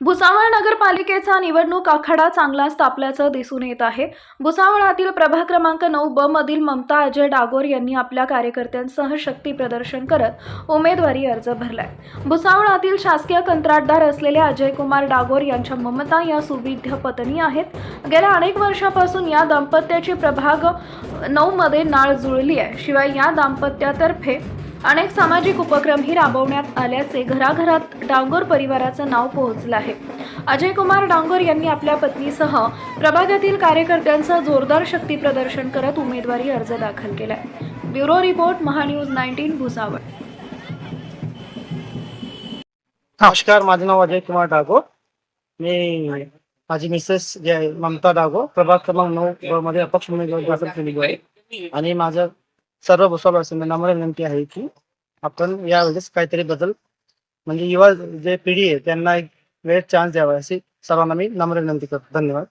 भुसावळ नगरपालिकेचा निवडणूक आखाडा चांगलाच तापल्याचं दिसून येत आहे. भुसावळातील प्रभाग क्रमांक नऊ ब मधील ममता अजय डागोर यांनी आपल्या कार्यकर्त्यांसह शक्ती प्रदर्शन करत उमेदवारी अर्ज भरलाय. भुसावळातील शासकीय कंत्राटदार असलेले अजय कुमार डागोर यांच्या ममता या सुविध्य पत्नी आहेत. गेल्या अनेक वर्षापासून या दाम्पत्याची प्रभाग नऊ मध्ये नाळ जुळली आहे. शिवाय या दाम्पत्यातर्फे अनेक सामाजिक उपक्रमही राबवण्यात आल्याचे घराघरात डांगोर परिवाराचं नाव पोहोचलं आहे. अजय कुमार डांगोर यांनी आपल्या पत्नीसह प्रभागातील कार्यकर्त्यांचं जोरदार शक्ती प्रदर्शन करत उमेदवारी अर्ज दाखल केलाय. Bureau report Mahanews nineteen Bhusawal. नमस्कार माझं नाव अजय कुमार डागो मी माझी मिसेस जे आहे ममता डागो प्रभाग क्रमांक नऊ मध्ये अपक्ष उमेदवारी दाखल केलेली आहे. आणि माझं सर्व भुसावळवासियांना नम्र विनंती आहे की आपण यावेळेस काहीतरी बदल म्हणजे युवा जे पिढी आहे त्यांना एक वेळ चान्स द्यावा अशी सर्वांना मी नम्र विनंती करतो. धन्यवाद.